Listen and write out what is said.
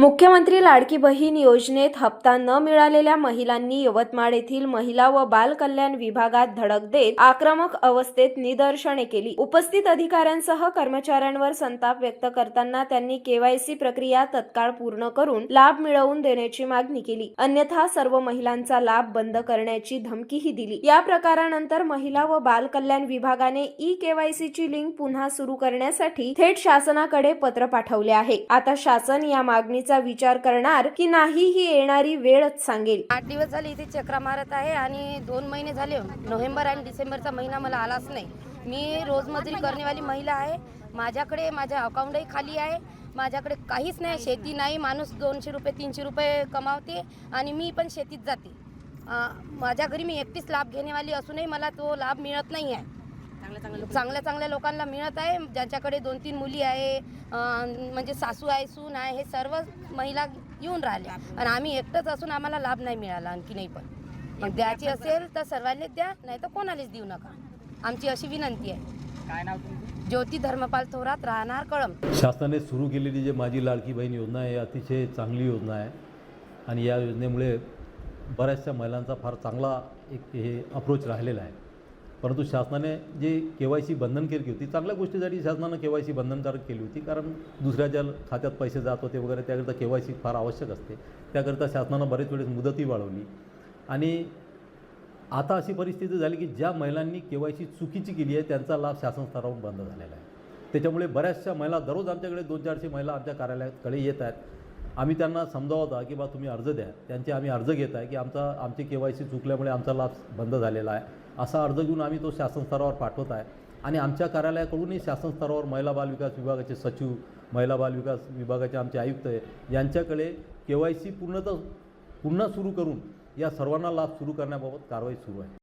मुख्यमंत्री लाडकी बहीण योजनेत हप्ता न मिळालेल्या महिलांनी यवतमाळ येथील महिला व बाल कल्याण विभागात धडक देत आक्रमक अवस्थेत निदर्शने केली. उपस्थित अधिकाऱ्यांसह कर्मचाऱ्यांवर संताप व्यक्त करताना त्यांनी केवायसी प्रक्रिया तत्काळ पूर्ण करून लाभ मिळवून देण्याची मागणी केली. अन्यथा सर्व महिलांचा लाभ बंद करण्याची धमकीही दिली. या प्रकारानंतर महिला व बाल कल्याण विभागाने ई केवायसीची लिंक पुन्हा सुरू करण्यासाठी थेट शासनाकडे पत्र पाठवले आहे. आता शासन या मागणीचा विचार करणार की नाही ही येणारी वेळच सांगेल. आठ दिवस झाले इथे चक्रा मारत आहे आणि दोन महिने झाले नोव्हेंबर आणि डिसेंबरचा महिना मला आलाच नाही. मी रोजमजुरी करणेवाली महिला आहे. माझ्याकडे माझ्या अकाउंटही खाली आहे. माझ्याकडे काहीच नाही शेती नाही. माणूस दोनशे रुपये तीनशे रुपये कमावते आणि मी पण शेतीत जाते. अं, माझ्या घरी मी एकटीच लाभ घेणेवाली असूनही मला तो लाभ मिळत नाही आहे चांगल्या चांगल्या लोकांना. मिळत आहे. ज्यांच्याकडे दोन तीन मुली आहे म्हणजे सासू आहे सून आहे हे सर्व महिला येऊन राहिल्या आणि आम्ही एकटंच असून आम्हाला लाभ नाही मिळाला आणखी नाही पण. मग द्यायची असेल तर सर्वांनीच द्या नाही तर कोणालाच देऊ नका. आमची अशी विनंती आहे. काय नाव तुमचं? ज्योती धर्मपाल थोरात राहणार कळम शासनाने सुरू केलेली जी माझी लाडकी बहीण योजना आहे अतिशय चांगली योजना आहे. आणि या योजनेमुळे बऱ्याचशा महिलांचा फार चांगला एक हे अप्रोच राहिलेला आहे. परंतु शासनाने जे के वाय सी बंधनकारक केली होती चांगल्या गोष्टीसाठी शासनानं के वाय सी बंधनकारक केली होती कारण दुसऱ्या ज्या खात्यात पैसे जात होते वगैरे त्याकरिता के वाय सी फार आवश्यक असते. त्याकरिता शासनानं बरेच वेळेस मुदतही वाढवली. आणि आता अशी परिस्थिती झाली की ज्या महिलांनी के वाय सी चुकीची केली आहे त्यांचा लाभ शासन स्तरावरून बंद झालेला आहे. त्याच्यामुळे बऱ्याचशा महिला दररोज आमच्याकडे दोन चारशे महिला आमच्या कार्यालयाकडे येत आहेत. आम्ही त्यांना समजावता की बा तुम्ही अर्ज द्या. त्यांचे आम्ही अर्ज घेत आहे की आमचा आमची के वाय सी चुकल्यामुळे आमचा लाभ बंद झालेला आहे. असा अर्ज घेऊन आम्ही तो शासन स्तरावर पाठवत आहे. आणि आमच्या कार्यालयाकडूनही शासन स्तरावर महिला बाल विकास विभागाचे सचिव महिला बाल विकास विभागाचे आमचे आयुक्त आहे यांच्याकडे के वाय सी पूर्णतः पुन्हा सुरू करून या सर्वांना लाभ सुरू करण्याबाबत कारवाई सुरू आहे.